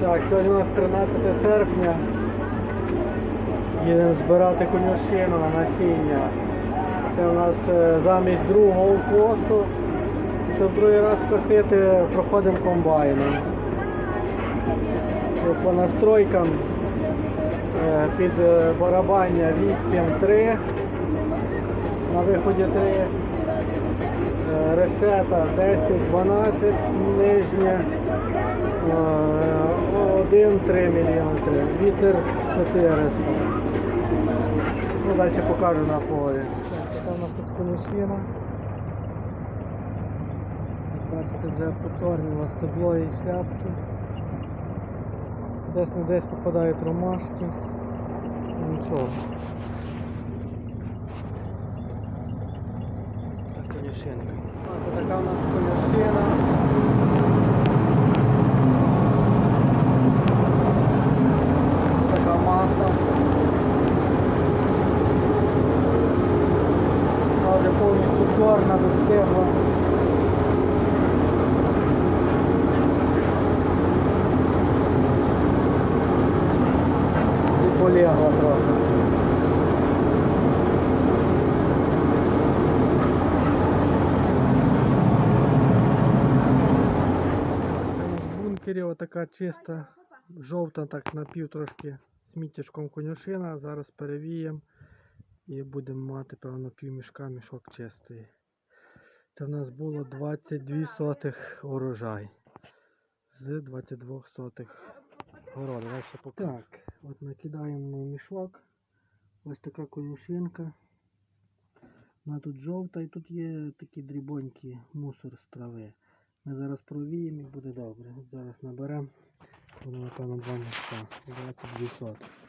Так, сьогодні у нас 13 серпня. Їдемо збирати конюшину на насіння. Це у нас е, замість другого косу. Щоб другий раз косити, проходимо комбайном. По настройкам е, під е, барабання 8-3. На виході 3. Е, Решета 10-12 нижнє. 1-3 мм. Вітер 400. Ну, далі покажу на полі. Така у нас тут конюшина. Бачите, вже почорніло стебло і шляпки. Десь не десь попадають ромашки. Нічого. Так, Це така у нас конюшина. Така маса. Вона вже повністю чорна, достигла. Бункері отака чиста, жовта, так напів трошки сміттячком конюшина. Зараз перевіємо і будемо мати, певно, пів мішка мішок чистий. Це в нас було 22 сотих урожай. З 22 сотих городу. Так, от накидаємо мішок. Ось така конюшинка. Вона тут жовта і тут є такі дрібонькі мусор з трави. Ми зараз провіємо і буде добре. От зараз наберемо. Воно напевно 2 мішка. 22 сотих.